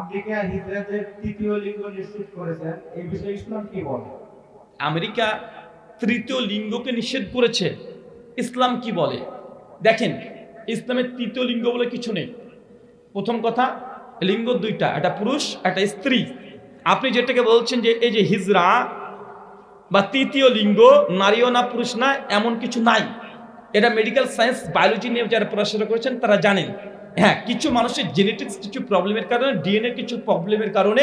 America তৃতীয় লিঙ্গ করেছেন। এই বিষয়ে ইসলাম কি বলে? আমেরিকা তৃতীয় লিঙ্গকে নিষেধ করেছে। ইসলাম কি বলে? দেখেন, ইসলামের তৃতীয় লিঙ্গ বলে কিছু নেই। প্রথম কথা, লিঙ্গ দুইটা, একটা পুরুষ, একটা স্ত্রী। আপনি যেটাকে বলছেন যে এই যে হিজরা বা তৃতীয় লিঙ্গ, নারীও না, পুরুষ না, এমন কিছু নাই। এটা মেডিকেল সায়েন্স বায়োলজি নিয়ে যারা পড়াশোনা করেছেন, তারা জানেন। হ্যাঁ কিছু মানুষের জেনেটিক্স কিছু প্রবলেমের কারণে ডিএনএ কিছু প্রবলেমের কারণে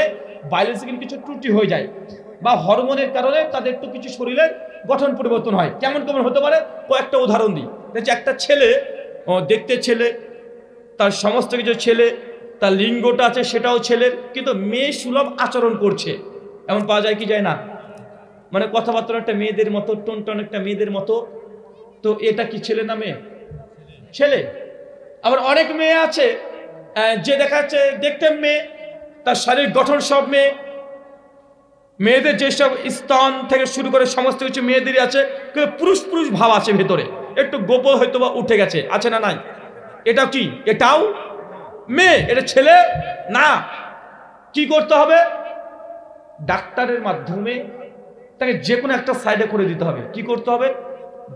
বায়োলজিক্যাল কিছু ত্রুটি হয়ে যায় বা হরমোনের কারণে তাদের একটু কিছু শরীরের গঠন পরিবর্তন হয়। কেমন কেমন হতে পারে? কয়েকটা উদাহরণ দিই। দেখছি একটা ছেলে দেখতে ছেলে, তার সমস্ত কিছু ছেলে, তার লিঙ্গটা আছে সেটাও ছেলের, কিন্তু মেয়ে সুলভ আচরণ করছে। এমন পাওয়া যায় কি যায় না? মানে কথাবার্তা একটা মেয়েদের মতো টোন টোন একটা মেয়েদের মতো। তো এটা কি ছেলে না মেয়ে? ছেলে। আবার অনেক মেয়ে আছে যে দেখা যাচ্ছে দেখতে মেয়ে, তার শারীরিক গঠন সব মেয়ে। মেয়েদের যেসব স্তন থেকে শুরু করে সমস্ত কিছু মেয়েদেরই আছে পুরুষ পুরুষ ভাব আছে ভেতরে। একটু গোপন হয়তো বা উঠে গেছে, আছে না নাই? এটাও কি? এটাও মেয়ে? এটা ছেলে? না। কি করতে হবে? ডাক্তারের মাধ্যমে তাকে যে কোনো একটা সাইডে করে দিতে হবে। কি করতে হবে?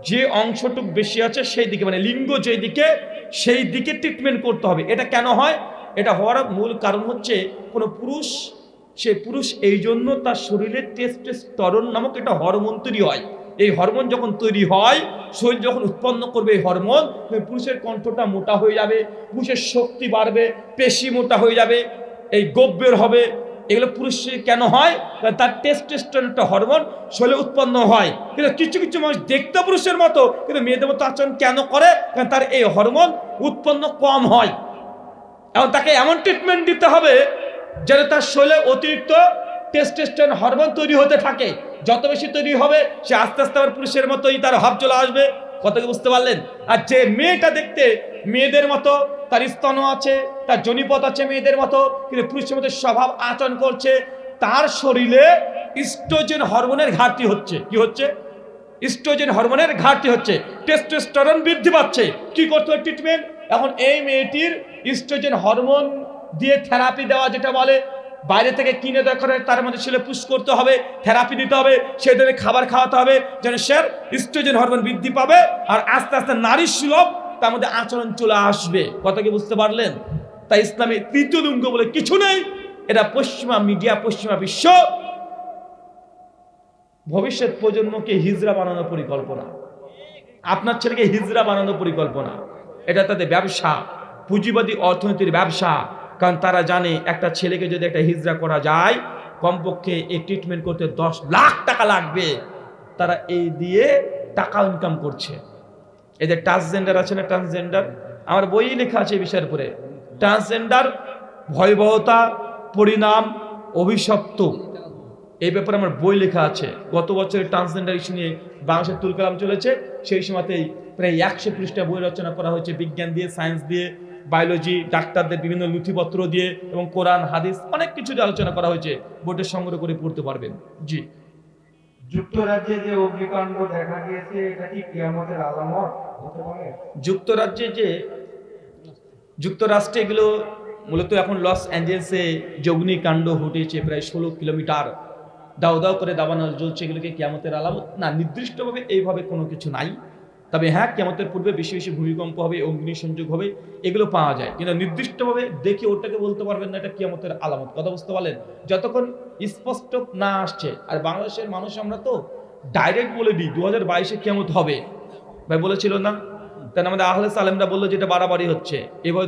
যে অংশটুক বেশি আছে সেই দিকে মানে লিঙ্গ যেই দিকে, সেই দিকে ট্রিটমেন্ট করতে হবে। এটা কেন হয়? এটা হওয়ার মূল কারণ হচ্ছে কোনো পুরুষ, সে পুরুষ এই জন্য তার শরীরে টেস্টোস্টেরন নামক একটা হরমোন তৈরি হয়। এই হরমোন যখন তৈরি হয়, শরীর যখন উৎপন্ন করবে এই হরমোন পুরুষের কণ্ঠটা মোটা হয়ে যাবে, পুরুষের শক্তি বাড়বে, পেশি মোটা হয়ে যাবে, এই গোব্যের হবে এগুলো পুরুষে কেন হয়? তার টেস্টোস্টেরন একটা হরমোন শরীরে উৎপন্ন হয়। কিন্তু কিছু কিছু মানুষ দেখতে পুরুষের মতো, কিন্তু মেয়েদের মতো আচরণ কেন করে? কারণ তার এই হরমোন উৎপন্ন কম হয়। এবং তাকে এমন ট্রিটমেন্ট দিতে হবে যেন তার শরীরে অতিরিক্ত টেস্টোস্টেরন হরমোন তৈরি হতে থাকে। যত বেশি তৈরি হবে, সে আস্তে আস্তে আবার পুরুষের মতোই তার ভাব চলে আসবে। কথা কি বুঝতে পারলেন? আর যে মেয়েটা দেখতে মেয়েদের মতো, তার স্তন আছে, তার জনিপথ আছে মেয়েদের মতো, কিন্তু পুরুষের মতো স্বভাব আচরণ করছে, তার শরীরে ইস্ট্রোজেন হরমোনের ঘাটতি হচ্ছে। কি হচ্ছে? ইস্ট্রোজেন হরমোনের ঘাটতি হচ্ছে। টেস্টোস্টেরন বৃদ্ধি পাচ্ছে। কি করতে হবে ট্রিটমেন্ট এখন এই মেয়েটির ইস্ট্রোজেন হরমোন দিয়ে থেরাপি দেওয়া যেটা বলে বাইরে থেকে কিনে করে তার মধ্যে ছেলে পুশ করতে হবে থেরাপি দিতে হবে ধরনের খাবার খাওয়াতে হবে, যেন সে ইস্ট্রোজেন হরমোন বৃদ্ধি পাবে আর আস্তে আস্তে নারী সুলভ তার মধ্যে আচরণ চলে আসবে। কথা কি বুঝতে পারলেন? তাই ইসলামে তৃতীয় লিঙ্গ বলে কিছু নেই, এটা পশ্চিমা মিডিয়া, পশ্চিমা বিশ্ব। ভবিষ্যৎ প্রজন্মকে হিজড়া বানানোর পরিকল্পনা। আপনার ছেলেকে হিজড়া বানানোর পরিকল্পনা। এটা তাদের ব্যবসা, পুঁজিবাদী অর্থনীতির ব্যবসা। কারণ তারা জানে একটা ছেলেকে যদি একটা হিজড়া করা যায়, কমপক্ষে এই ট্রিটমেন্ট করতে দশ লাখ টাকা লাগবে। তারা এই দিয়ে টাকা ইনকাম করছে। এদের ট্রান্সজেন্ডার আছে না ট্রান্সজেন্ডার আমার বইয়ে লেখা আছে এই বিষয়ের উপরে। ট্রান্সজেন্ডার ভয়াবহতা, পরিণাম, অভিশপ্ত। এই ব্যাপারে আমার বই লেখা আছে। গত বছরের ট্রান্সজেন্ডার ইস্যু নিয়ে বাংলাদেশের তুল কালাম চলেছে। সেই সময়তেই প্রায় একশো পৃষ্ঠা বই রচনা করা হয়েছে বিজ্ঞান দিয়ে সায়েন্স দিয়ে। বায়োলজি ডাক্তারদের বিভিন্ন নথিপত্র দিয়ে এবং কোরআন হাদিস অনেক কিছু দিয়ে আলোচনা করা হয়েছে। বইটা সংগ্রহ করে পড়তে পারবেন। জি। যুক্তরাজ্যে যে অগ্নিকাণ্ড দেখা গিয়েছে এটা কি কিয়ামতের আলামত হতে পারে? যুক্তরাজ্যে যে যুক্তরাষ্ট্রে এগুলো মূলত এখন লস অ্যাঞ্জেলসে যে অগ্নিকাণ্ড ঘটেছে প্রায় ষোলো কিলোমিটার দাও দাও করে দাবানো জ্বলছে এগুলোকে কেমতের আলামত? না নির্দিষ্টভাবে এইভাবে কোনো কিছু নাই। তবে হ্যাঁ কেমতের পূর্বে বেশি বেশি ভূমিকম্প হবে অগ্নি সংযোগ হবে, এগুলো পাওয়া যায়। কিন্তু নির্দিষ্টভাবে দেখে ওটাকে বলতে পারবেন না, এটা কিয়ামতের আলামত। কথা বুঝতে পারলেন? যতক্ষণ স্পষ্ট না আসছে, আর বাংলাদেশের মানুষ আমরা তো ডাইরেক্ট বলে দিই দু হাজার বাইশে কেমত হবে। ভাই বলেছিল না? তাই আমাদের আহলে সালেমরা বলল যেটা বাড়াবাড়ি হচ্ছে। এবার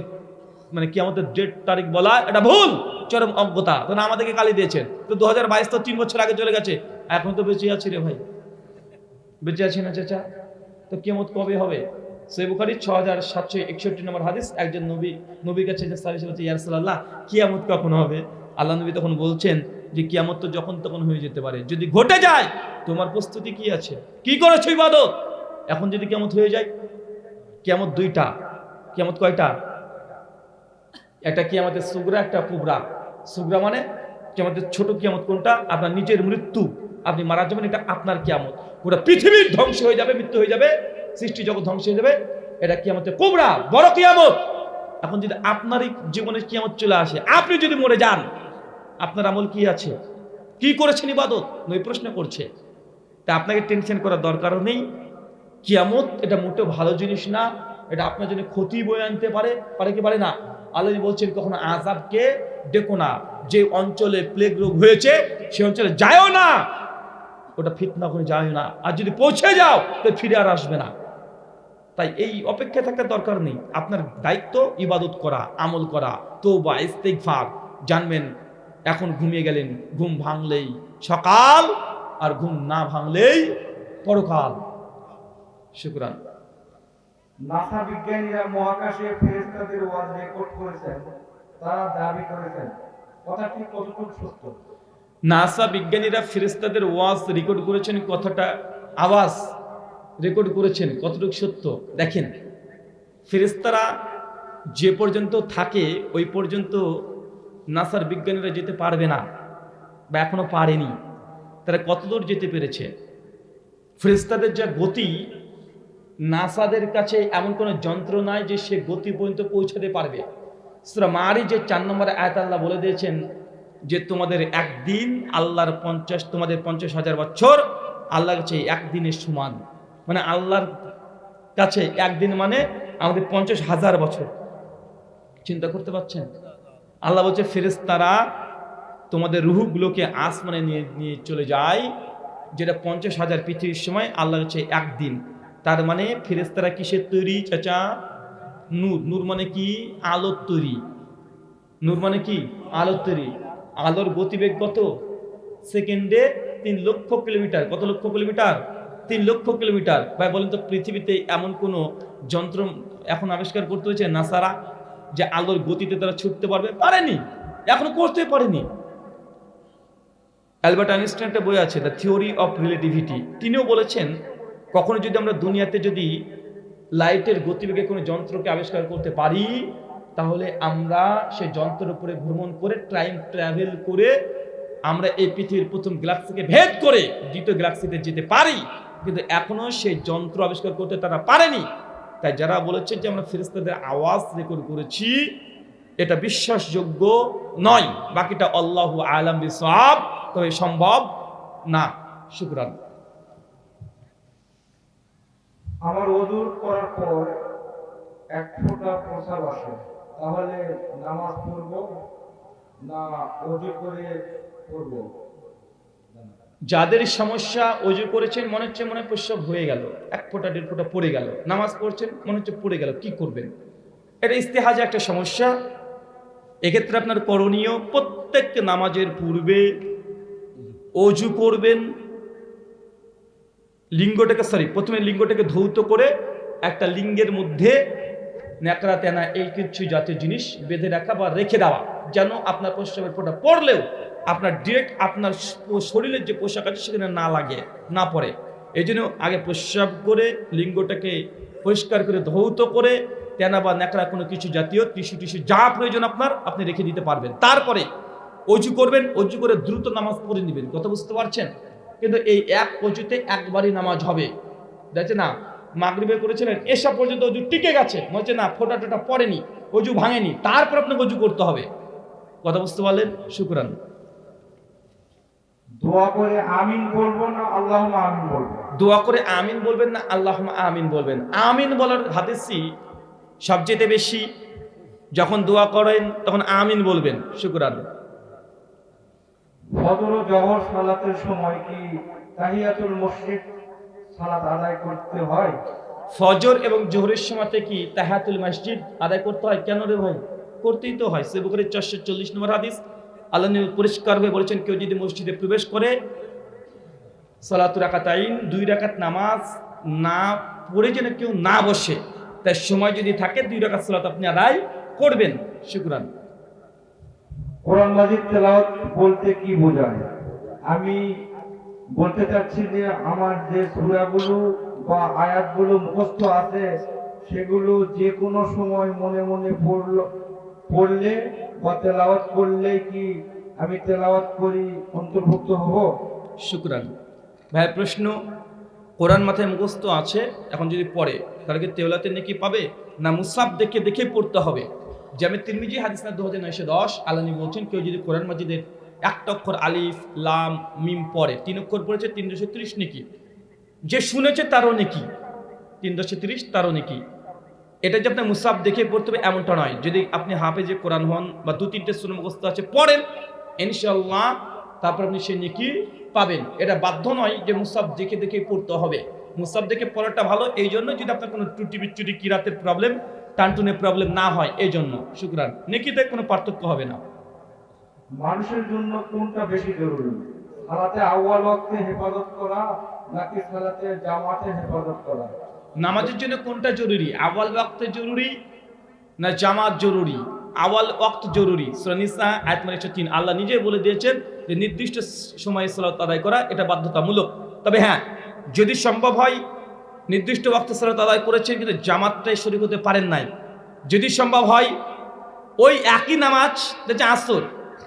মানে কি আমাদের ডেট তারিখ বলা এটা ভুল, চরম অজ্ঞতা। তো না আমাদেরকে গালি দিয়েছেন। তো দু হাজার বাইশ তো তিন বছর আগে চলে গেছে। এখন তো বেঁচে আছি রে ভাই। বেঁচে আছি না, চাচা? তো কেমত কবে হবে? সে বুখারি ছ হাজার সাতশো একষট্টি নম্বর হাদিস। একজন নবী, নবীর কাছে যে সারিস বলছে ইয়ারসাল্লাহ কিয়ামত কখন হবে? আল্লাহ নবী তখন বলছেন যে, কিয়ামত তো যখন তখন হয়ে যেতে পারে। যদি ঘটে যায়, তোমার প্রস্তুতি কি আছে? কি করেছ ইবাদত? এখন যদি কেমত হয়ে যায় কেমত দুইটা। কেমত কয়টা? একটা কি আমাদের সুগরা, একটা কুবরা সুগরা মানে কি আমাদের ছোট কিয়ামত কোনটা? আপনার নিজের মৃত্যু। আপনি মারা যাবেন, এটা আপনার কিয়ামত। পুরো পৃথিবীর ধ্বংস হয়ে যাবে, মৃত্যু হয়ে যাবে, সৃষ্টি জগৎ ধ্বংস হয়ে যাবে। এটা কি আমাদের কোবরা বড় কিয়ামত। এখন যদি আপনারই জীবনে কিয়ামত চলে আসে, আপনি যদি মরে যান, আপনার আমল কি আছে? কি করেছেন ইবাদত? নই প্রশ্ন করছে। তা আপনাকে টেনশন করার দরকারও নেই। কিয়ামত এটা মোটেও ভালো জিনিস না, এটা আপনার জন্য ক্ষতি বয়ে আনতে পারে পারে কি পারে না? আল্লাহ বলছেন কখনো আজাবকে ডেকো না, যে অঞ্চলে প্লেগ রোগ হয়েছে, সে অঞ্চলে যায়ও না। ওটা ফিতনা করে যায় না। আর যদি পৌঁছে যাও তো ফিরে আর আসবে না। তাই এই অপেক্ষা থাকার দরকার নেই। আপনার দায়িত্ব ইবাদত করা, আমল করা তো বা ইস্তেকফার জানবেন, এখন ঘুমিয়ে গেলেন, ঘুম ভাঙলেই সকাল, আর ঘুম না ভাঙলেই পরকাল। শুক্রান। নাসা বিজ্ঞানীরা মহাকাশে ফেরেশতাদের ওয়াজ রেকর্ড করেছেন, তারা দাবি করেছেন কথাটি কতটুকু সত্য? নাসা বিজ্ঞানীরা ফেরেস্তাদের ওয়াজ রেকর্ড করেছেন, কথাটা, আওয়াজ রেকর্ড করেছেন, কতটুকু সত্য? দেখেন ফেরেস্তারা যে পর্যন্ত থাকে, ওই পর্যন্ত নাসার বিজ্ঞানীরা যেতে পারবে না বা এখনও পারেনি। তারা কতদূর যেতে পেরেছে? ফেরেস্তাদের যা গতি, নাসাদের কাছে এমন কোনো যন্ত্র নাই যে সে গতি পর্যন্ত পৌঁছাতে পারবে। সুরা মারি যে চার নম্বরে আয়াত আল্লাহ বলে দিয়েছেন যে তোমাদের একদিন আল্লাহর পঞ্চাশ, তোমাদের পঞ্চাশ হাজার বছর আল্লাহর কাছে একদিনের সমান। মানে আল্লাহর কাছে একদিন মানে আমাদের পঞ্চাশ হাজার বছর। চিন্তা করতে পারছেন? আল্লাহ বলছে ফেরেস্তারা তোমাদের রুহুগুলোকে আসমানে নিয়ে নিয়ে চলে যায়, যেটা পঞ্চাশ হাজার পৃথিবীর সময় আল্লাহর কাছে একদিন। তার মানে ফেরেস্তারা কিসের তৈরি চাচা? নূর। নূর মানে কি? আলোর তৈরি। নূর মানে কি? আলোর তৈরি। আলোর গতিবেগ কত? সেকেন্ডে তিন লক্ষ কিলোমিটার। কত লক্ষ কিলোমিটার? তিন লক্ষ কিলোমিটার। ভাই, বলেন তো পৃথিবীতে এমন কোনো যন্ত্র এখন আবিষ্কার করতে হয়েছে নাসারা, যে আলোর গতিতে তারা ছুটতে পারবে? পারেনি। এখনও করতে পারেনি। অ্যালবার্ট আইনস্টাইন একটা বই আছে, দ্য থিওরি অফ রিলেটিভিটি তিনিও বলেছেন, কখনো যদি আমরা দুনিয়াতে যদি লাইটের গতিবেগে কোনো যন্ত্রকে আবিষ্কার করতে পারি তাহলে আমরা সে যন্ত্রের উপরে ভ্রমণ করে টাইম ট্রাভেল করে আমরা এই পৃথিবীর প্রথম গ্যালাক্সিকে ভেদ করে দ্বিতীয় গ্যালাক্সিতে যেতে পারি। কিন্তু এখনও সেই যন্ত্র আবিষ্কার করতে তারা পারেনি। তাই যারা বলেছে যে আমরা ফেরেস্তাদের আওয়াজ রেকর্ড করেছি, এটা বিশ্বাসযোগ্য নয়। বাকিটা আল্লাহ আলম বিসাব তবে সম্ভব না। শুক্রান আমার ওযু করার পর এক ফোঁটা প্রসাব আসে। তাহলে নামাজ পড়ব, না ওযু করে পড়ব। যাদের সমস্যা অজু করেছেন, মনে হচ্ছে মনে প্রস্রাব হয়ে গেল। এক ফোঁটা, দেড় ফোঁটা পড়ে গেল। নামাজ পড়ছেন, মনে হচ্ছে পড়ে গেল। কি করবেন? এটা ইস্তেহাজে একটা সমস্যা। এক্ষেত্রে আপনার করণীয় প্রত্যেক নামাজের পূর্বে অজু করবেন। লিঙ্গটাকে সরি প্রথমে লিঙ্গটাকে ধৌত করে একটা লিঙ্গের মধ্যে ন্যাকড়া তেনা এই কিছু জাতীয় জিনিস বেঁধে রাখা বা রেখে দেওয়া, যেন আপনার প্রস্রাবের ফোঁটা পড়লেও আপনার ডিরেক্ট আপনার শরীরের যে পোশাক আছে সেখানে না লাগে, না পড়ে এই জন্য আগে প্রস্রাব করে লিঙ্গটাকে পরিষ্কার করে ধৌত করে, তেনা বা ন্যাকড়া কোনো কিছু জাতীয়, টিস্যু টিস্যু যা প্রয়োজন আপনার, আপনি রেখে দিতে পারবেন। তারপরে অজু করবেন, অজু করে দ্রুত নামাজ পড়ে নেবেন। কথা বুঝতে পারছেন? কিন্তু এই এক অজুতে একবারই নামাজ হবে। দেখছে না? মাগরিবে করেছিলেন এসব পর্যন্ত অজু টিকে গেছে। মনে হচ্ছে না ফোটা টোটা পড়েনি অজু ভাঙেনি তারপর আপনাকে অজু করতে হবে। কথা বুঝতে পারলেন? শুক্রান। দোয়া করে আমিন বলব না আল্লাহ আমিন বলব দোয়া করে আমিন বলবেন না আল্লাহ আমিন বলবেন। আমিন বলার হাদিসই সবচেয়ে বেশি যখন দোয়া করেন তখন আমিন বলবেন। শুক্রান। ফজর জহর সালাতের সময় কি তাহিয়াতুল মসজিদ সালাত আদায় করতে হয়। ফজর এবং জোহরের সময়তে কি তাহাতুল মসজিদ আদায় করতে হয়। কেন রে ভাই? করতেই তো হয়। সে বুকের চারশো চল্লিশ নম্বর হাদিস। আল্লাহ পরিষ্কারভাবে বলেছেন কেউ যদি মসজিদে প্রবেশ করে সালাতুর রাকাতাইন দুই রাকাত নামাজ না পড়ে যেন কেউ না বসে তার সময় যদি থাকে দুই রাকাত সালাত আপনি আদায় করবেন। শুক্রান কোরআন মাজিদ তেলাওয়াত বলতে কি বোঝায়? আমি বলতে চাচ্ছি যে আমার যে সূরাগুলো বা আয়াতগুলো মুখস্থ আছে, সেগুলো যে কোনো সময় মনে মনে পড়ল পড়লে বা তেলাওয়াত করলে কি আমি তেলাওয়াত করি, অন্তর্ভুক্ত হব? শুক্রান। ভাই প্রশ্ন, কোরআন মাথায় মুখস্থ আছে, এখন যদি পড়ে, তাহলে কি তেওলাতে নাকি পাবে? না মুসাফ দেখে দেখে পড়তে হবে? জামে তিরমিজি, হাদিস না দু হাজার নয়শো দশ আলানি বলছেন, কেউ যদি কোরআন মাজিদের একটা অক্ষর আলিফ, লাম, মিম পরে। তিন অক্ষর পড়েছে, তিনশো ত্রিশ নাকি। যে শুনেছে তারও নাকি। তিনশো ত্রিশ তারও নাকি। এটা যে আপনি মুসাফ দেখে পড়তে হবে, এমনটা নয়। যদি আপনি হাফেজে কোরআন হন বা দু, তিনটে সুন আছে, পড়েন ইনশাল্লাহ তারপর আপনি সে নেকি পাবেন। এটা বাধ্য নয় যে মুসাফ দেখে দেখে পড়তে হবে। মুসাফ দেখে পড়াটা ভালো, এই জন্য যদি আপনার কোনো টুটি বিচ্ছুটি, কিরাতের প্রবলেম, টানটুনের প্রবলেম না হয়, এই জন্য। শুক্রান, নেকিতে কোনো পার্থক্য হবে না। মানুষের জন্য কোনটা বেশি জরুরি? সালাতে আউয়াল ওয়াক্তে হেফাজত করা নাকি সালাতে জামাতে হেফাজত করা? নামাজের জন্য কোনটা জরুরি? আওয়াল ওয়াক্ত জরুরি না জামাত জরুরি? আওয়াল ওয়াক্ত জরুরি। সুরানিসা আয়াত নম্বর একশো তিন। আল্লাহ নিজে বলে দিয়েছেন যে নির্দিষ্ট সময়ে সালাত আদায় করা এটা বাধ্যতামূলক। তবে হ্যাঁ যদি সম্ভব হয়, নির্দিষ্ট ওয়াক্ত সালাত আদায় করেছেন কিন্তু জামাতটাই শরীর হতে পারেন নাই। যদি সম্ভব হয়, ওই একই নামাজ যে আসর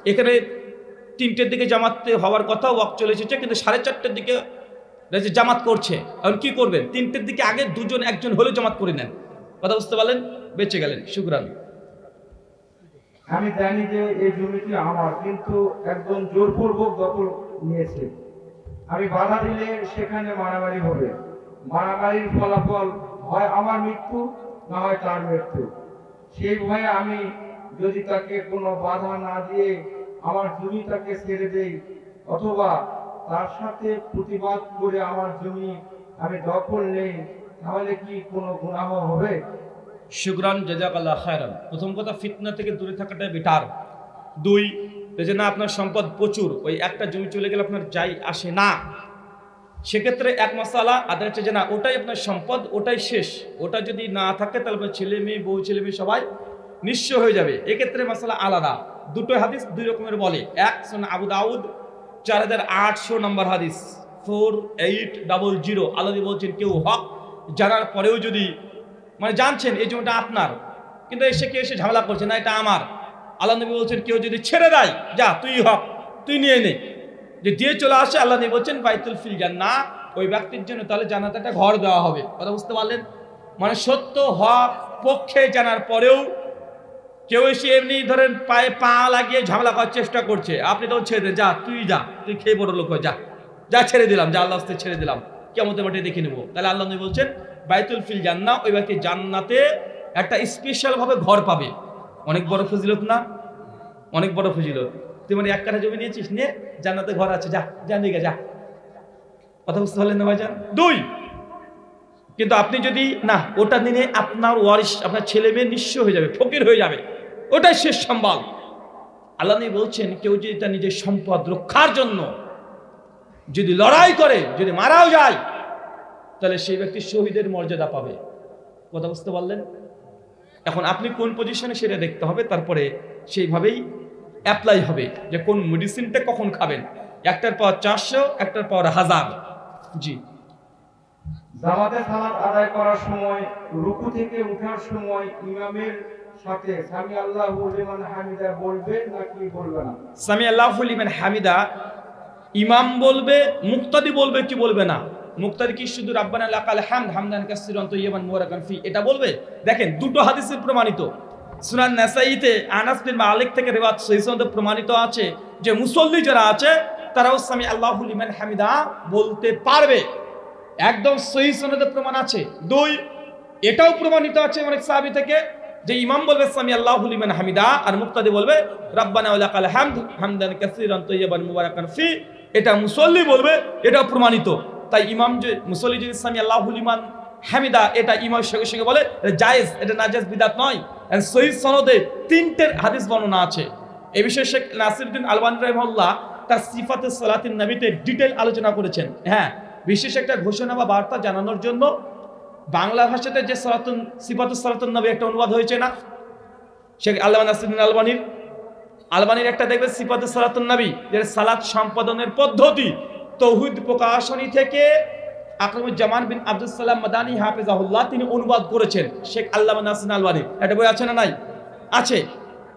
এখানে তিনটের দিকে জামাতে হওয়ার কথা ওয়াক চলে এসেছে, কিন্তু সাড়ে চারটের দিকে জামাত করছে। এখন কি করবেন? তিনটের দিকে আগে দুজন, একজন হলেও জামাত করে নেন। কথা বুঝতে পারলেন? বেঁচে গেলেন। শুক্রান আমি জানি যে এই জমিটি আমার, কিন্তু একজন জোরপূর্বক দখল নিয়েছে। আমি বাধা দিলে সেখানে মারামারি হবে। মারামারির ফলাফল হয় আমার মৃত্যু, না হয় তার মৃত্যু। সেই ভয়ে আমি যদি তাকে কোনো বাধা না দিয়ে আমার জমি তাকে ছেড়ে দেই, অথবা তার সাথে প্রতিবাদ করে আমার জমি আমি দখল নেই, তাহলে কি কোনো গুণাহ হবে? শুক্রান, জাজাকাল্লাহ খায়রান। প্রথম কথা, ফিতনা থেকে দূরে থাকাটাই বেটার দুই যে না, আপনার সম্পদ প্রচুর, ওই একটা জমি চলে গেলে আপনার যাই আসে না। সেক্ষেত্রে এক মশালা, আদার হচ্ছে যে না, ওটাই আপনার সম্পদ, ওটাই শেষ। ওটা যদি না থাকে, তাহলে আপনার ছেলে মেয়ে, বউ, ছেলে মেয়ে সবাই নিঃস্ব হয়ে যাবে। এক্ষেত্রে মশালা আলাদা। দুটো হাদিস দুই রকমের বলে। এক শোন আবু দাউদ, চার হাজার আটশো নম্বর হাদিস। Four, eight, double zero. আলাদি বলছেন কেউ হক জানার পরেও যদি মানে জানছেন, এই জমিটা আপনার। কিন্তু এসে কেউ এসে ঝামেলা করছে না, এটা আমার। আল্লাহ নবী বলছেন, কেউ যদি ছেড়ে দেয়, যা, তুই হক, তুই নিয়ে নে। যে দিয়ে চলে আসে, আল্লাহ নবী বলছেন, বাইতুল ফিল যান না ওই ব্যক্তির জন্য তাহলে জানাতে একটা ঘর দেওয়া হবে। কথা বুঝতে পারলেন? মানে সত্য হক পক্ষে জানার পরেও কেউ এসে এমনি ধরেন পায়ে পা লাগিয়ে ঝামেলা করার চেষ্টা করছে। আপনি তখন ছেড়ে দেন, যা, তুই যা, তুই খেয়ে বড় লোক যা। যা, ছেড়ে দিলাম, যা আল্লাহ হস্তে ছেড়ে দিলাম। কেমন মাঠে দেখে নেব। তাহলে আল্লাহ নবী বলছেন, বাইতুল ফিল জান্না ওই ব্যক্তি জান্নাতে একটা স্পেশালভাবে ঘর পাবে। অনেক বড় ফজিলত না? অনেক বড় ফজিলত। তুই মানে এক কাঠা জমি নিয়েছিস, নিয়ে জান্নাতে ঘর আছে, যা যা, নিয়ে যা কথা বুঝতে পারলেন না ভাই যান দুই কিন্তু আপনি যদি, না, ওটা নিয়ে আপনার ওয়ারিস আপনার ছেলে মেয়ে নিঃস্ব হয়ে যাবে, ফকির হয়ে যাবে, ওটাই শেষ সম্বল। আল্লাহ বলছেন, কেউ যদি তার নিজের সম্পদ রক্ষার জন্য যদি লড়াই করে, যদি মারাও যায়, তাহলে সেই ব্যক্তি শহীদের মর্যাদা পাবে। কথা বুঝতে পারলেন? এখন আপনি কোন পজিশনে সেটা দেখতে হবে, তারপরে সেইভাবেই অ্যাপ্লাই হবে যে কোন মেডিসিনটা কখন খাবেন। একটার পর চারশো, একটার পর হাজার। জি। জামাতে সালাত আদায় করার সময়, রুকু থেকে উঠার সময় ইমামের সাথে সামি আল্লাহ লিমান হামিদা বলবে নাকি বলবে না? সামি আল্লাহ লিমান হামিদা, ইমাম বলবে, মুক্তাদি বলবে কি বলবে না? মুক্তাদি কি শুধু রাব্বানা লাকাল হামদ, হামদান কাসিরান তাইয়িবান মুবারাকান ফি, এটা বলবে? দেখেন, দুটো হাদিসে প্রমাণিত। সুনান নাসাইতে আনাস বিন মালিক থেকে রিওয়ায়াত সহিহ সনদে প্রমাণিত আছে যে মুসল্লি যারা আছে, তারাও সামি আল্লাহু লিমান হামিদা বলতে পারবে। একদম সহিহ সনদে প্রমাণ আছে। দুই, এটাও প্রমাণিত আছে অনেক সাহাবি থেকে যে ইমাম বলবে, সামি আল্লাহু লিমান হামিদা আর মুক্তাদি বলবে, রাব্বানা লাকাল হামদ হামদান কাসিরান তাইয়িবান মুবারাকান ফি এটা মুসল্লি বলবে, এটাও প্রমাণিত। তাই ইমাম যে, মুসল্লি যদি সামি আল্লাহু লিমান হামিদা এটা ইমাম সঙ্গে সঙ্গে বলে জায়েজ, এটা নাজাজ বিদাত নয়। সহিহ সনদে তিনটের হাদিস বর্ণনা আছে। এ বিষয়ে শেখ নাসিরউদ্দিন আলবানী রহমুল্লাহ তার সিফাতে সালাতিন নবীতে ডিটেল আলোচনা করেছেন। হ্যাঁ বিশেষ একটা ঘোষণা বা বার্তা জানানোর জন্য বাংলা ভাষাতে যে সালাতুন সিফাতুল সালাতুন নবী একটা অনুবাদ হয়েছে না? শেখ আল্লাহ নাসিরুদ্দিন আলবানির। আলবানির একটা দেখবে সিফাতুল সালাতুন নবী, যেটা সালাত সম্পাদনের পদ্ধতি। তৌহিদ প্রকাশনী থেকে আকরমুজ্জামান বিন আব্দুল সালাম মাদানী হাফেজাহুল্লাহ তিনি অনুবাদ করেছেন, শেখ আল্লাহ নাসিন আলবানির। একটা বই আছে না নাই? আছে।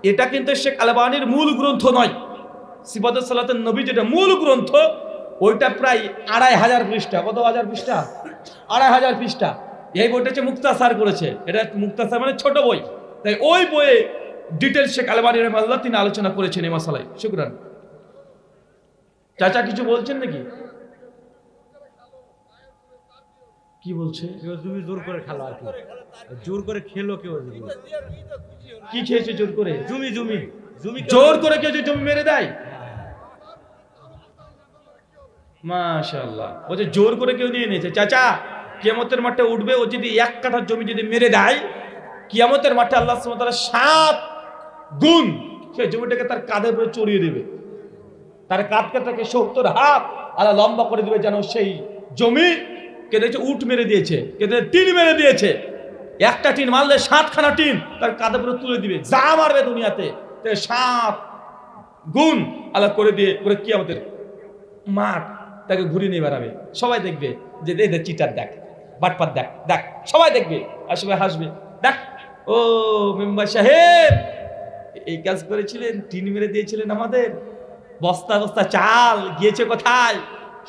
এটা কিন্তু শেখ আলবানির মূল গ্রন্থ নয়। সিফাতুল সালাতুন নবী যেটা মূল গ্রন্থ ওইটা প্রায় আড়াই হাজার পৃষ্ঠা। কত হাজার পৃষ্ঠা? আড়াই হাজার পৃষ্ঠা। এই বইটা হচ্ছে মুক্তাসার করেছে। এটা মুক্তাসার মানে ছোট বই। তাই ওই বইয়ে ডিটেল শেখ আলবানী রহমাল্লাহ তিনি আলোচনা করেছেন এই মশালায়। শুক্রান চাচা কিছু বলছেন নাকি? কি বলছে? জমি জোর করে খেলো আর কি। জোর করে খেলো কেউ কি খেয়েছে জোর করে? জমি জমি। জমি জোর করে কেউ জমি মেরে দেয়? মাশাল্লাহ বলছে জোর করে কেউ নিয়ে নিয়েছে। চাচা, কিয়ামতের মাঠে উঠবে, ও যদি এক কাঠা জমি যদি মেরে দেয়, কিয়ামতের মাঠে আল্লাহ সাত গুণ সেই জমিটাকে তার কাঁধের উপরে চড়িয়ে দেবে। তার কাঁধকে তাকে সত্তর হাত আল্লাহ লম্বা করে দিবে যেন সেই জমি কে দেখছে উট মেরে দিয়েছে কে দেখছে টিন মেরে দিয়েছে, একটা টিন মারলে সাতখানা টিন তার কাঁধের উপরে তুলে দিবে। যা মারবে দুনিয়াতে সাত গুণ আল্লাহ করে দিয়ে, করে কি আমাদের মাঠ তাকে ঘুরিয়ে নিয়ে বেড়াবে। সবাই দেখবে যে দে চিটার দেখ বাটপাত দেখ দেখ, সবাই দেখবে। আর সবাই হাসবে, দেখ, ও মেম্বার সাহেব, এই কাজ করেছিলেন, টিন মেরে দিয়েছিলেন আমাদের। বস্তা বস্তা, চাল গিয়েছে কোথায়?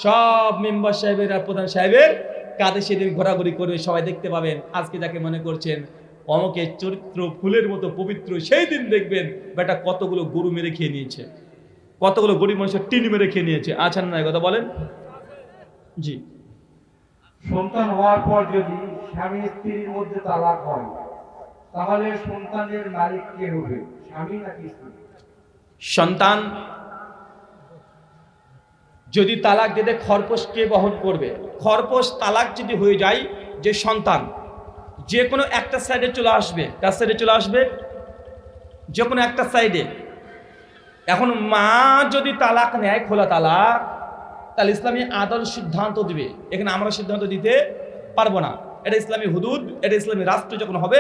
সব মেম্বার সাহেবের আর প্রধান সাহেবের কাঁধে সেদিন ঘোরাঘুরি করবে সবাই দেখতে পাবেন। আজকে যাকে মনে করছেন অমকের চরিত্র ফুলের মতো পবিত্র, সেই দিন দেখবেন বেটা কতগুলো গরু মেরে খেয়ে নিয়েছে। কতগুলো গরিব মানুষের টিন মেরে খেয়ে নিয়েছে? আচ্ছা না কথা বলেন? জি। সন্তান হওয়ার পর যদি স্বামী স্ত্রীর মধ্যে তালাক হয় তাহলে সন্তানের মালিক কে হবে? স্বামী নাকি স্ত্রী? সন্তান যদি তালাক দিতে খরপোশ কে বহন করবে? খরপোশ তালাক যদি হয়ে যায় যে সন্তান যে কোনো একটা সাইডে চলে আসবে। কার সাইডে চলে আসবে? যে কোনো একটা সাইডে এখন মা যদি তালাক নেয়, খোলা তালাক, তাহলে ইসলামী আদল সিদ্ধান্ত দিবে। এখানে আমরা সিদ্ধান্ত দিতে পারব না। এটা ইসলামী হুদুদ, এটা ইসলামী রাষ্ট্র যখন হবে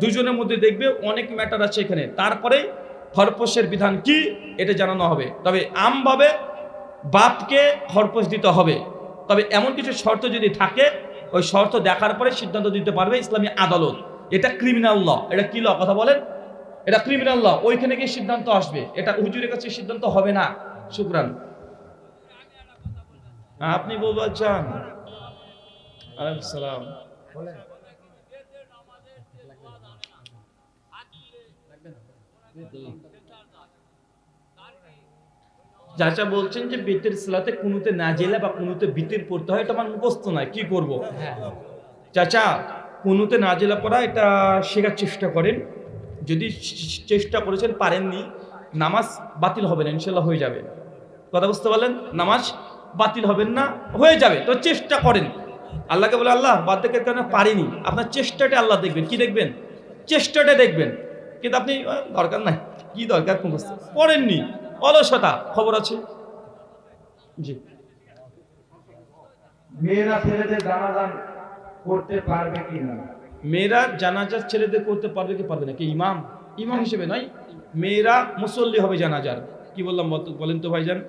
দুজনের মধ্যে দেখবে অনেক ম্যাটার আছে এখানে। তারপরে খরপোশের বিধান কি, এটা জানানো হবে। তবে আমভাবে বাপকে খরপোশ দিতে হবে। তবে এমন কিছু শর্ত যদি থাকে, ওই শর্ত দেখার পরে সিদ্ধান্ত দিতে পারবে ইসলামী আদালত। এটা ক্রিমিনাল ল এটা কি ল কথা বলেন। এটা ক্রিমিনাল ল ওইখানে গিয়ে সিদ্ধান্ত আসবে। এটা হুজুরের কাছে সিদ্ধান্ত হবে না। শুক্রান। আপনি বলব চান। সালাম। চাচা বলছেন যে বেতের সিলাতে কুনুতে না জেলে বা কুনুতে বিতির পড়তে হয় এটা আমার মুখস্থ নয় কি করব? চাচা কুনুতে না জেলা পড়া এটা শেখার চেষ্টা করেন। যদি চেষ্টা করেছেন পারেননি, নামাজ বাতিল হবে না ইনশাল্লাহ হয়ে যাবে। কথা বুঝতে পারলেন? নামাজ বাতিল হবেন না, হয়ে যাবে। তো চেষ্টা করেন। আল্লাহকে বলে, আল্লাহ বার্ধক্যের কারণে পারিনি? আপনার চেষ্টাটা আল্লাহ দেখবেন। কি দেখবেন? চেষ্টাটা দেখবেন। কিন্তু আপনি দরকার নাই। কি দরকার? মুখস্থ পড়েননি। অলসতা। খবর আছে? জি। মেয়েরা ছেলেদের জানাজান করতে পারবে কি না মেয়েরা জানাজার ছেলেদের করতে পারবে কি পারবে না? কি, ইমাম? ইমাম হিসেবে নয়, মেয়েরা মুসল্লি হবে জানাজার। কি বললাম বল- বলেন তো ভাইজান।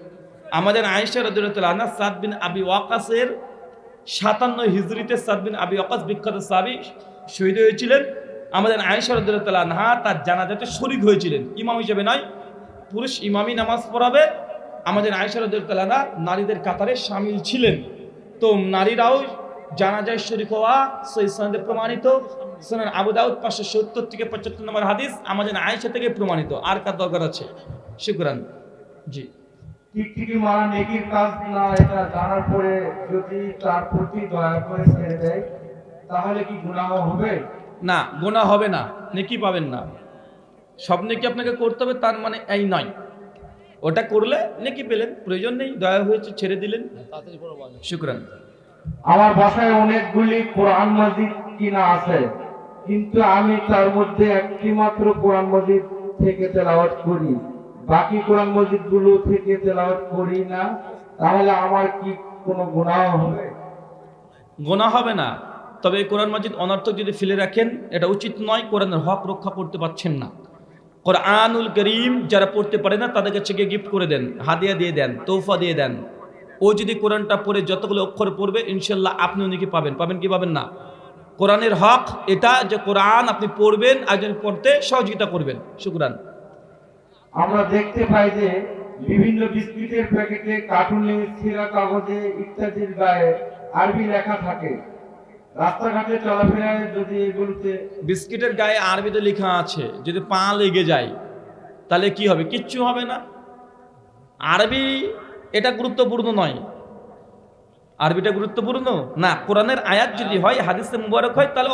আমাদের আয়েশা রাদিয়াল্লাহু আনহা, সাদ বিন আবি ওয়াকাসের সাতান্ন হিজরিতে সাদ বিন আবি ওয়াকাস বিখ্যাত সাবি শহীদ হয়েছিলেন। আমাদের আয়েশা রাদিয়াল্লাহু আনহা তার জানাজাতে শরীক হয়েছিলেন। ইমাম হিসেবে নয়, পুরুষ ইমামই নামাজ পড়াবে। আমাদের আয়েশা আনহা নারীদের কাতারে সামিল ছিলেন। তো নারীরাও জানাজায় শরীক হওয়া সই সনদে প্রমাণিত। সুনান আবু দাউদ পাঁচশো সত্তর থেকে পঁচাত্তর নম্বর হাদিস আমাদের আয়েশা থেকে প্রমাণিত। আর কার দরকার আছে? শুক্রান। জি। টিকটিকি মারা নেকির কাজ না এটা জানার পরে যদি তার প্রতি দয়া করে ছেড়ে দেয় তাহলে কি গুনাহ হবে? না গোনা হবে না নেকি পাবেন না। সব নেকি আপনাকে করতে হবে তার মানে এই নয়। ওটা করলে নেকি পেলেন প্রয়োজন নেই দয়া হয়েছে ছেড়ে দিলেন। শুক্রান। আমার বাসায় অনেকগুলি কোরআন মসজিদ কিনা আছে, কিন্তু আমি তার মধ্যে একটি মাত্র কোরআন মসজিদ থেকে তেলাওয়াত করি। বাকি কোরআন মসজিদগুলো থেকে তেলাওয়াত করি না, তাহলে আমার কি কোনো গুনাহ হবে? গোনা হবে না। তবে এই কোরআন মাজিদ অনর্থক যদি ফেলে রাখেন, এটা উচিত নয়, কোরআনের হক রক্ষা করতে পারছেন না। কোরআনুল করিম যারা পড়তে পারে না তাদের কাছে গিফট করে দেন, হাদিয়া দিয়ে দেন তৌফা দিয়ে দেন। যদি কোরআনটা পড়ে যতগুলো অক্ষর পড়বে ইনশাল্লাহ আপনি উনিকে পাবেন। পাবেন কি পাবেন না? কোরআনের হক এটা যে কোরআন আপনি পড়বেন আর যদি পড়তে সহযোগিতা করবেন। শুক্রান। আমরা দেখতে পাই যে বিভিন্ন বিস্কুটের প্যাকেটে কার্টুনে ছেঁড়া কাগজে ইত্যাদির গায়ে আরবি লেখা থাকে। রাস্তাঘাটে চলাফেরায় যদি এগুলোতে বিস্কিটের গায়ে আরবিতে লেখা আছে যদি পা লেগে যায় তাহলে কি হবে? কিচ্ছু হবে না। আরবি এটা গুরুত্বপূর্ণ নয়। আরবিটা গুরুত্বপূর্ণ? না, কোরআনের আয়াত যদি হয়, হাদিসে মুবারক হয়, তাহলে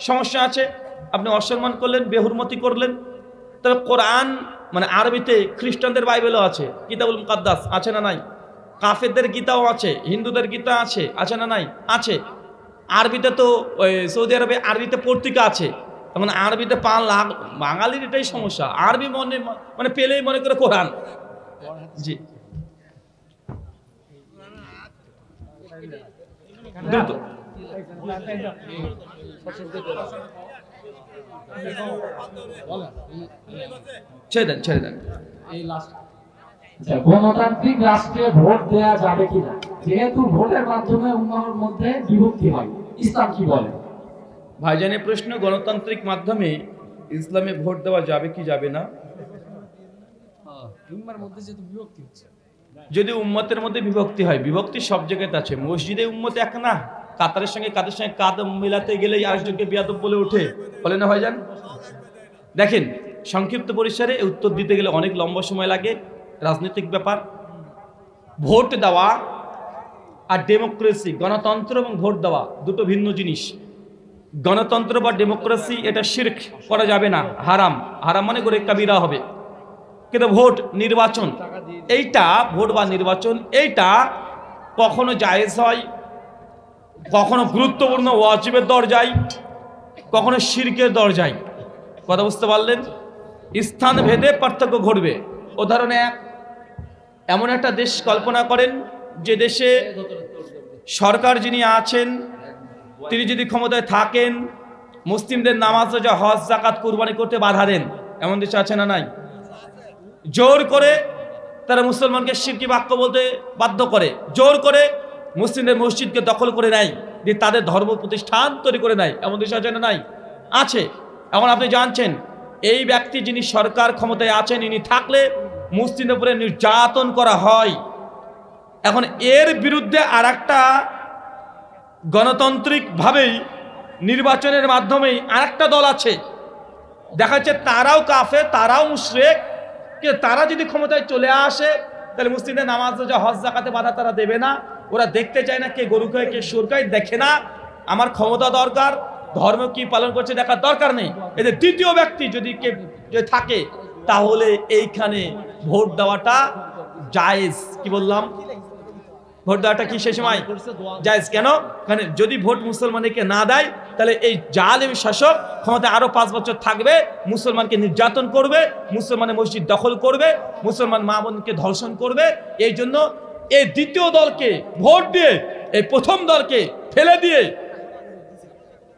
সমস্যা আছে। আপনি অসম্মান করলেন, বেহুরমতি করলেন। তবে কোরআন মানে আরবিতে খ্রিস্টানদের বাইবেলও আছে, কিতাবুল মুকাদ্দাস, আছে না নাই? কাফেরদের গীতাও আছে, হিন্দুদের গীতা আছে আছে না নাই? আছে। আরবিতে তো সৌদি আরবে আরবিতে পত্রিকা আছে। তখন আরবিতে পা লাগ বাঙালির এটাই সমস্যা। আরবি মনে মানে পেলেই মনে করে কোরআন। জি। দ্রুত। ছেড়ে দেন ছেড়ে দেন। আচ্ছা, গণতান্ত্রিক রাষ্ট্রে ভোট দেয়া যাবে কিনা? যেহেতু ভোটের মাধ্যমে উন্নয়নের মধ্যে বিভক্তি হয় ইসলাম কি বলে? ভাইজানের প্রশ্ন গণতান্ত্রিক মাধ্যমে ইসলামে ভোট দেওয়া যাবে কি যাবে না? যদি উম্মতের মধ্যে বিভক্তি হয়, বিভক্তি সব জায়গাতে আছে। মসজিদে উম্মত এক না, কাতারের সঙ্গে কাদের সঙ্গে কাদ মিলাতে গেলেই আরেকজনকে বিয়াদব বলে ওঠে। বলে না ভাইজান? দেখেন, সংক্ষিপ্ত পরিসরে উত্তর দিতে গেলে অনেক লম্বা সময় লাগে, রাজনৈতিক ব্যাপার। ভোট দেওয়া আর ডেমোক্রেসি, গণতন্ত্র এবং ভোট দেওয়া, দুটো ভিন্ন জিনিস। গণতন্ত্র বা ডেমোক্রেসি, এটা শির্ক, করা যাবে না, হারাম। হারাম মানে করে কাবিরা হবে। কিন্তু ভোট নির্বাচন। এইটা ভোট বা নির্বাচন এইটা কখনো জায়েজ হয় কখনো গুরুত্বপূর্ণ ওয়াজিবের দরজায় কখনো শিরকের দরজায়। কথা বুঝতে পারলেন? স্থান ভেদে পার্থক্য ঘটবে। উদাহরণ এক এমন একটা দেশ কল্পনা করেন যে দেশে সরকার যিনি আছেন তিনি যদি ক্ষমতায় থাকেন মুসলিমদের নামাজ রোজা হজ জাকাত কুরবানি করতে বাধা দেন। এমন দেশে আছে না নাই? জোর করে তারা মুসলমানকে শিরকি বাক্য বলতে বাধ্য করে। জোর করে মুসলিমদের মসজিদকে দখল করে নেয় যে তাদের ধর্ম প্রতিষ্ঠান তৈরি করে নেয়। এমন দেশ আছে না নাই? আছে। এখন আপনি জানছেন, এই ব্যক্তি যিনি সরকার ক্ষমতায় আছেন, ইনি থাকলে মুসলিমদের উপরে নির্যাতন করা হয়। এখন এর বিরুদ্ধে আর একটা গণতান্ত্রিকভাবেই নির্বাচনের মাধ্যমেই আরেকটা দল আছে। দেখা যাচ্ছে তারাও কাফে তারাও মুশরেক। কিন্তু তারা যদি ক্ষমতায় চলে আসে, তাহলে মুসলিমদের নামাজ, রোজা, হজ জাকাতে বাধা তারা দেবে না। ওরা দেখতে চায় না কে গরু খায়, কে সুর খায়, দেখে না। আমার ক্ষমতা দরকার, ধর্ম কি পালন করছে দেখার দরকার নেই। এদের তৃতীয় ব্যক্তি যদি কে থাকে, তাহলে এইখানে ভোট দেওয়াটা জায়েজ। কি বললাম? ভোট দেওয়াটা কি সে সময়? জায়েজ কেন? মানে যদি ভোট মুসলমানকে না দেয়, তাহলে এই জালেম শাসক ক্ষমতা আরও পাঁচ বছর থাকবে, মুসলমানকে নির্যাতন করবে, মুসলমানের মসজিদ দখল করবে, মুসলমান মা বোনকে ধর্ষণ করবে। এই জন্য এই দ্বিতীয় দলকে ভোট দিয়ে, এই প্রথম দলকে ফেলে দিয়ে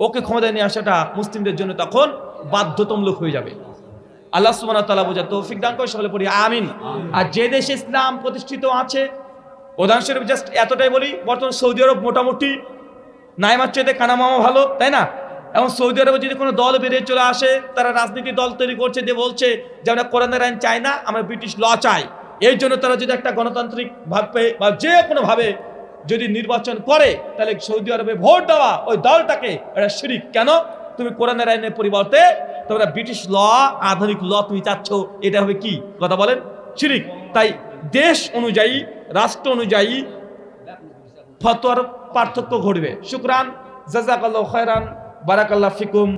ওকে ক্ষমতায় নিয়ে আসাটা মুসলিমদের জন্য তখন বাধ্যতামূলক হয়ে যাবে। আল্লাহ ওয়া তাআলা বোঝা তৌফিক দান করে সকলে পড়ি আমিন। আর যে দেশে ইসলাম প্রতিষ্ঠিত আছে উদাহরণস্বরূপ জাস্ট এতটাই বলি, বর্তমান সৌদি আরব মোটামুটি নাইমার চেয়ে কানামামা ভালো, তাই না? এবং সৌদি আরবে যদি কোনো দল বেরিয়ে চলে আসে, তারা রাজনীতি দল তৈরি করছে যে বলছে যে আমরা কোরআনের আইন চাই না, আমরা ব্রিটিশ ল চাই। এই জন্য তারা যদি একটা গণতান্ত্রিক ভাবে বা যে কোনোভাবে যদি নির্বাচন করে, তাহলে সৌদি আরবে ভোট দেওয়া ওই দলটাকে এটা শিরিক। কেন? তুমি কোরআনের আইনের পরিবর্তে তোমরা ব্রিটিশ ল, আধুনিক ল তুমি চাচ্ছ, এটা হবে কি? কথা বলেন? শিরিক। তাই দেশ অনুযায়ী রাষ্ট্র অনুযায়ী ফতোয়ার পার্থক্য ঘটবে। শুক্রান জাজাকাল্লাহ খয়রান বারাকাল্লাহ ফিকুম।